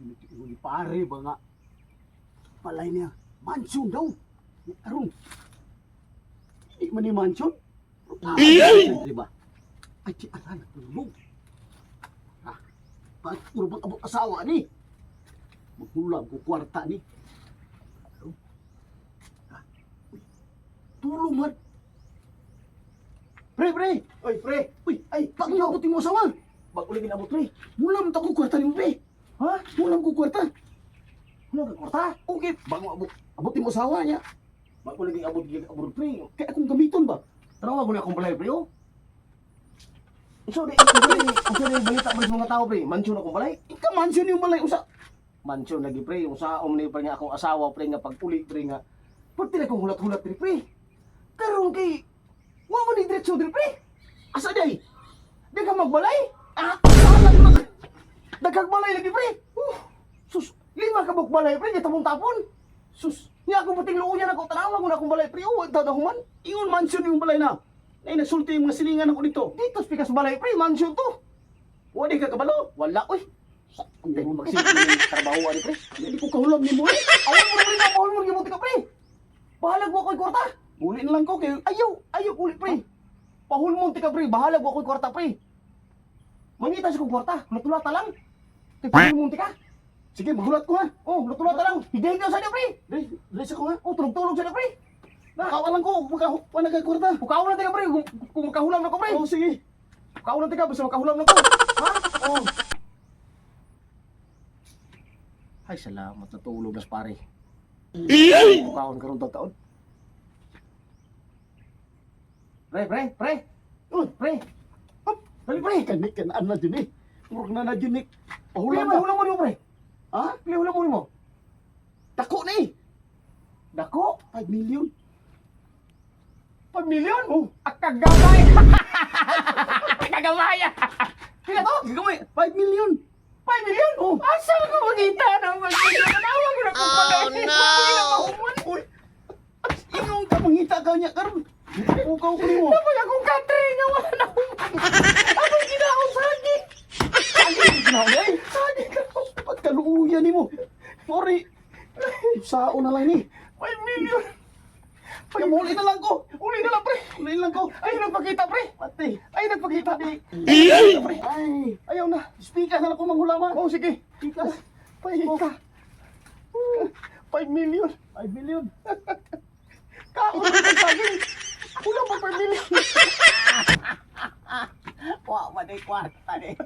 Ni pare ba nga? Palay niya, mansion daw. Aron. Hindi man ni mansion. Ah, di ba? Ay, di aray, tulog. Ha? Bakit puro bang abot asawa ni? Maghulam ko kwarta ni. Ano? Ha? Tulong man. Pre, pre! Oy, pre! Uy, ay, bakit abot mo asawa? Bago lagi na pre. Mulam ta ko kwarta ni mo, pre. Ha? Mulam ko kwarta. Ano ka kwarta? Okay, bago abot, abot mo asawa niya. Bago lagi abot gig abot pre. Kaya akong gamiton ba? Tanawa ko na akong balay pre oh. So di pre, ito na yung balita ba sa mga tao pre? Mansyon akong balay. Ika mansion yung balay usa. Mansyon lagi pre, yung sa omni pre nga akong asawa pre nga pag-uli pre nga. Pati na akong hulat-hulat pre pre. Karon kay wa man ni diretso dire pre. Asa day? Di ka magbalay? Ah. Dagkag balay lagi pre. Sus, lima ka buk balay pre, tapon-tapon. Sus, niya ako pating luuyan ako tanawa ko na akong balay pre. Oh, dadahuman. Ingon mansion yung balay na. Ay, nasulti yung mga silingan ako dito. Dito spikas balay pre, mansion to. Wadi ka kabalo. Wala oy. Hindi mo magsimple ng trabaho ani pre. Hindi ko kahulam ni mo eh. Awan mo pre na bahol mo gibuti ka pre. Bahalag mo ako'y kwarta. Uli na lang ko kay Ayaw, ayaw ulit pre. Pahul mo ka pre, bahalag mo ako'y kwarta pre. Mangita sa kong kwarta, lutulata lang. Mo ka. Sige, magulat ko ha. Oh, lutulata lang. Higahigaw sa niya pre. Dali, dali sa ko ha. Oh, tulog-tulog sa niya pre. Nakawalan ko, maka, wala kay kwarta. Pukaw na tika pre, kung, makahulam na ko pre. Oh, sige. Pukaw na tika, basta makahulam na ko. Ha? Oh. Ay, salamat na tulog nas pare. Pukaon karon taon. Pre, pre, pre. Uy, Pre. Hop, pre. kanik kan ana dun eh. Murag na na dun eh. Hulam Pahulam mo, nimo pre. Ha? Pili hulam mo nimo. Dako na eh. Dako, 5 million. 5 million. Oh, akagamay. akagamay. Pila to? Gagamay, 5 million. 5 million? Oh. Asa ka magkita ng magkita? Tawag ko na pagkain. Oh, no. Uy, ingon ka mangita ka niya karon. Ukaw ko nimo. Napay akong country nga wala na Sorry. Sao na lang ni. 5 million. Pagmuli na lang ko. Uli na lang, pre. Uli lang ko. Ay, nagpakita, pre. Pati. Ay, nagpakita, pre. Ay, pre. Ay, Ayaw na. speaker na lang ko manghulaman. Oh, sige. Speaker. Pahika. 5 million. 5 million. Kaon na ng saging. Wala pa 5 million. Wa, maday kwarta ni.